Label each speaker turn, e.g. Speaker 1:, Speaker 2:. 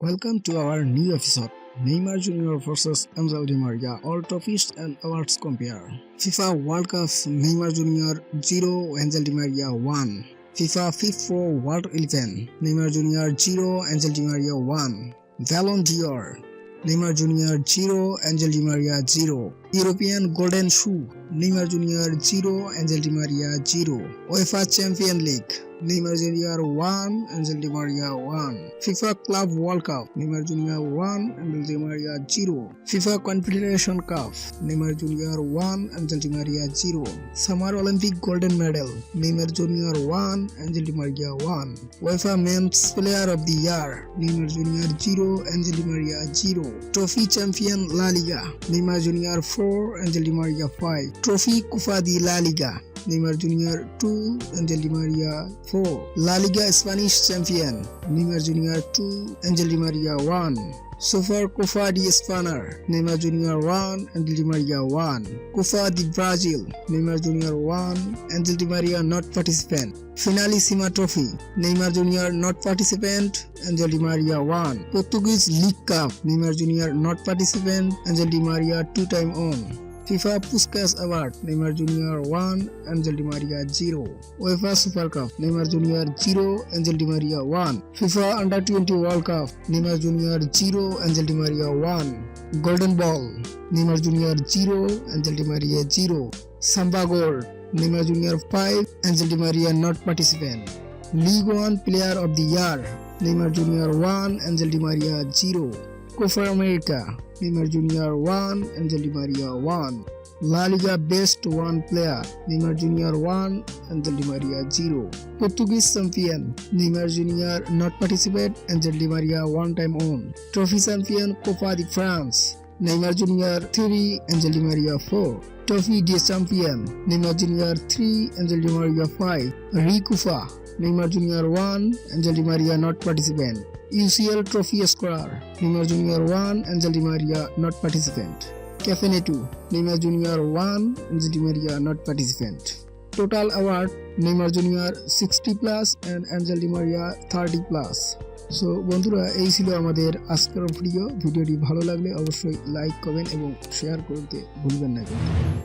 Speaker 1: Welcome to our new episode. Neymar Jr. versus Angel Di Maria, all trophies and awards compare. FIFA World Cup Neymar Jr. 0, Angel Di Maria 1. FIFA FIFA World 11, Neymar Jr. 0, Angel Di Maria 1. Ballon d'Or, Neymar Junior zero Angel Di Maria zero European golden shoe Neymar Junior zero Angel Di Maria zero UEFA champion league Neymar Junior one Angel Di Maria one FIFA club world cup Neymar Junior one Angel Di Maria zero FIFA confederation cup Neymar Junior one Angel Di Maria zero summer Olympic golden medal Neymar Junior one Angel Di Maria one UEFA men's player of the year Neymar Junior zero Angel Di Maria zero trophy champion La Liga Neymar Junior four Angel Di Maria five trophy Copa de La Liga Neymar Junior two Angel Di Maria four La Liga Spanish champion Neymar Junior two Angel Di Maria one Supercopa de España Neymar Junior one Angel Di Maria one Copa do Brasil Neymar Junior one Angel Di Maria not participant Finalissima trophy Neymar Junior not participant Angel Di Maria one Portuguese league cup Neymar Junior not participant Angel Di Maria two time on FIFA Puskas award Neymar Junior one Angel Di Maria zero UEFA super cup Neymar Junior zero Angel Di Maria one FIFA under twenty world cup Neymar Junior zero Angel Di Maria one golden ball Neymar Junior zero Angel Di Maria zero Samba Gold Neymar Junior five Angel Di Maria not participant league one player of the year Neymar Junior one Angel Di Maria zero Copa America Neymar Junior one Angel Di Maria one La Liga best one player Neymar Junior one Angel Di Maria zero Portuguese champion Neymar Junior not participate Angel Di Maria one time won trophy champion Copa de France Neymar Junior three Angel Di Maria four trophy de champion Neymar Junior three Angel Di Maria five Recopa Neymar Junior one Angel Di Maria not participant UCL trophy scorer, Neymar Junior 1, Angel Di Maria not participant. Cafe 2, Neymar Junior 1, Angel Di Maria not participant. Total award, Neymar Junior 60 plus and Angel Di Maria 30 plus. So বন্ধুরা এই ছিল আমাদের আজকের video ভিডিওটি ভালো লাগলে অবশ্যই like করবেন এবং শেয়ার করতে ভুলবেন না কিন্তু